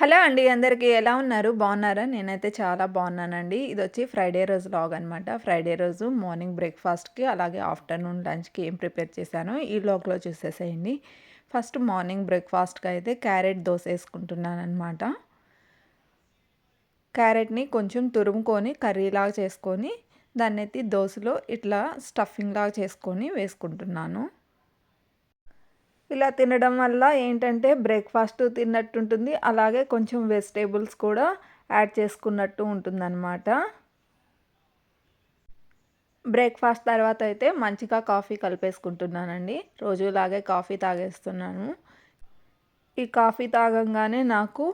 Hello అండి అందరికీ ఎలా ఉన్నారు? బాగున్నారా? నేనైతే చాలా బాగున్నానండి. ఇది వచ్చి ఫ్రైడే రోజు లాగ్ అనమాట ఫ్రైడే రోజు మార్నింగ్ బ్రేక్ఫాస్ట్కి అలాగే ఆఫ్టర్నూన్ లంచ్కి ఏం ప్రిపేర్ చేశానో ఈ లాగ్లో చూసేసేయండి. ఫస్ట్ మార్నింగ్ బ్రేక్ఫాస్ట్కి అయితే క్యారెట్ దోశ వేసుకుంటున్నాను అనమాట క్యారెట్ని కొంచెం తురుముకొని కర్రీలాగా చేసుకొని దాన్ని ఎత్తి దోశలో ఇట్లా స్టఫింగ్ లాగా చేసుకొని వేసుకుంటున్నాను. ఇలా తినడం వల్ల ఏంటంటే బ్రేక్ఫాస్ట్ తిన్నట్టు ఉంటుంది అలాగే కొంచెం వెజిటేబుల్స్ కూడా యాడ్ చేసుకున్నట్టు ఉంటుందన్నమాట. బ్రేక్ఫాస్ట్ తర్వాత అయితే మంచిగా కాఫీ కలిపేసుకుంటున్నానండి. రోజులాగే కాఫీ తాగేస్తున్నాను. ఈ కాఫీ తాగంగానే నాకు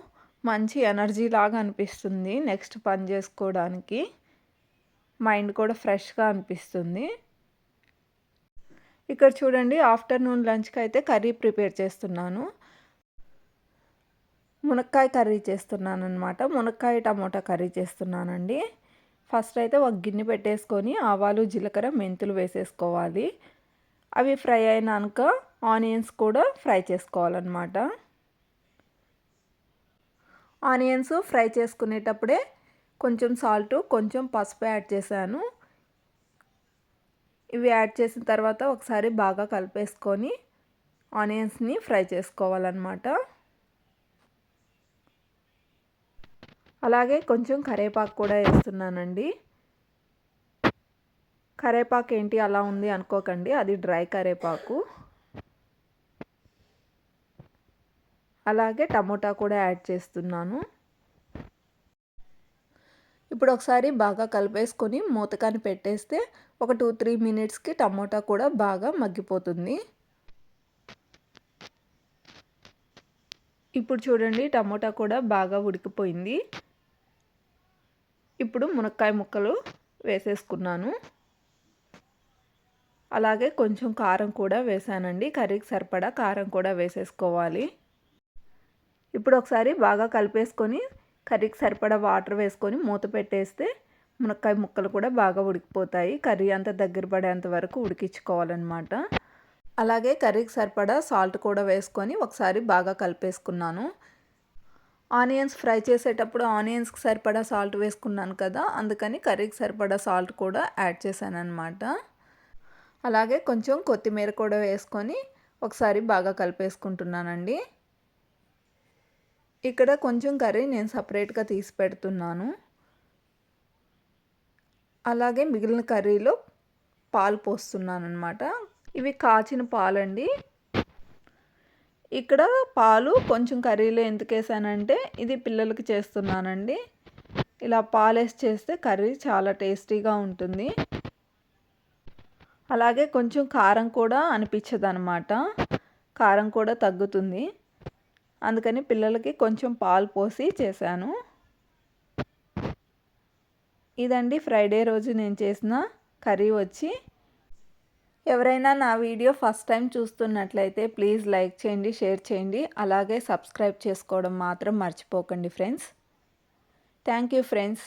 మంచి ఎనర్జీ లాగా అనిపిస్తుంది నెక్స్ట్ పని చేసుకోవడానికి. మైండ్ కూడా ఫ్రెష్గా అనిపిస్తుంది. ఇక్కడ చూడండి ఆఫ్టర్నూన్ లంచ్కి అయితే కర్రీ ప్రిపేర్ చేస్తున్నాను. మునక్కాయ కర్రీ చేస్తున్నాను అనమాట మునక్కాయ టమోటా కర్రీ చేస్తున్నానండి. ఫస్ట్ అయితే ఒక గిన్నె పెట్టేసుకొని ఆవాలు జీలకర్ర మెంతులు వేసేసుకోవాలి. అవి ఫ్రై అయినాక ఆనియన్స్ కూడా ఫ్రై చేసుకోవాలన్నమాట. ఆనియన్స్ ఫ్రై చేసుకునేటప్పుడే కొంచెం సాల్ట్ కొంచెం పసుపు యాడ్ చేశాను. ఇవి యాడ్ చేసిన తర్వాత ఒకసారి బాగా కలిపేసుకొని ఆనియన్స్ని ఫ్రై చేసుకోవాలన్నమాట. అలాగే కొంచెం కరేపాకు కూడా వేస్తున్నానండి. కరేపాకు ఏంటి అలా ఉంది అనుకోకండి అది డ్రై కరేపాకు. అలాగే టమోటా కూడా యాడ్ చేస్తున్నాను. ఇప్పుడు ఒకసారి బాగా కలిపేసుకొని మూతకాని పెట్టేస్తే ఒక టూ త్రీ మినిట్స్కి టమోటా కూడా బాగా మగ్గిపోతుంది. ఇప్పుడు చూడండి టమోటా కూడా బాగా ఉడికిపోయింది. ఇప్పుడు మునక్కాయ ముక్కలు వేసేసుకున్నాను. అలాగే కొంచెం కారం కూడా వేసానండి. కర్రీకి సరిపడా కారం కూడా వేసేసుకోవాలి. ఇప్పుడు ఒకసారి బాగా కలిపేసుకొని కర్రీకి సరిపడా వాటర్ వేసుకొని మూత పెట్టేస్తే మునక్కాయ ముక్కలు కూడా బాగా ఉడికిపోతాయి. కర్రీ అంతా దగ్గర పడేంత వరకు ఉడికించుకోవాలన్నమాట. అలాగే కర్రీకి సరిపడా సాల్ట్ కూడా వేసుకొని ఒకసారి బాగా కలిపేసుకున్నాను. ఆనియన్స్ ఫ్రై చేసేటప్పుడు ఆనియన్స్కి సరిపడా సాల్ట్ వేసుకున్నాను కదా అందుకని కర్రీకి సరిపడా సాల్ట్ కూడా యాడ్ చేశాను అనమాట అలాగే కొంచెం కొత్తిమీర కూడా వేసుకొని ఒకసారి బాగా కలిపేసుకుంటున్నానండి. ఇక్కడ కొంచెం కర్రీ నేను సపరేట్గా తీసి పెడుతున్నాను. అలాగే మిగిలిన కర్రీలో పాలు పోస్తున్నాను అనమాట ఇవి కాచిన పాలండి. ఇక్కడ పాలు కొంచెం కర్రీలో ఎందుకు వేసానంటే ఇది పిల్లలకి చేస్తున్నానండి. ఇలా పాలు వేసి చేస్తే కర్రీ చాలా టేస్టీగా ఉంటుంది. అలాగే కొంచెం కారం కూడా అనిపించదనమాట కారం కూడా తగ్గుతుంది. అందుకని పిల్లలకి కొంచెం పాలు పోసి చేశాను. ఇదండి ఫ్రైడే రోజు నేను చేసిన కర్రీ వచ్చి. ఎవరైనా నా వీడియో ఫస్ట్ టైం చూస్తున్నట్లయితే ప్లీజ్ లైక్ చేయండి షేర్ చేయండి. అలాగే సబ్స్క్రైబ్ చేసుకోవడం మాత్రం మర్చిపోకండి ఫ్రెండ్స్. Thank you friends.